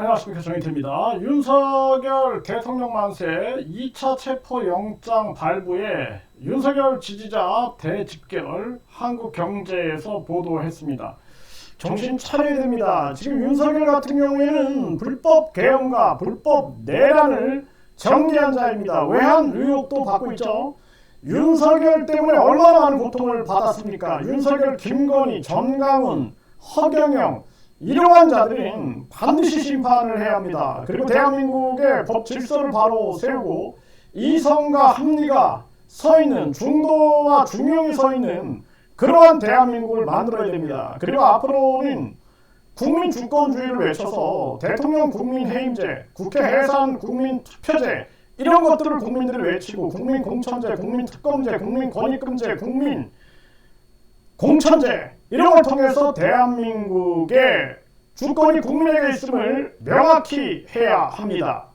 안녕하십니까 정희태입니다. 윤석열 대통령 만세 2차 체포영장 발부에 윤석열 지지자 대집결 한국경제에서 보도했습니다. 정신 차려야 됩니다. 지금 윤석열 같은 경우에는 불법 개헌과 불법 내란을 정리한 자입니다. 외환 의혹도 받고 있죠. 윤석열 때문에 얼마나 많은 고통을 받았습니까? 윤석열, 김건희, 전강훈, 허경영 이러한 자들은 반드시 심판을 해야 합니다. 그리고 대한민국의 법 질서를 바로 세우고 이성과 합리가 서 있는 중도와 중용이 서 있는 그러한 대한민국을 만들어야 됩니다. 그리고 앞으로는 국민 주권주의를 외쳐서 대통령 국민 해임제, 국회 해산 국민 투표제 이런 것들을 국민들이 외치고 국민 공천제, 국민 특검제, 국민 권익금제, 국민 공천제 이런 걸 통해서 대한민국의 주권이 국민에게 있음을 명확히 해야 합니다.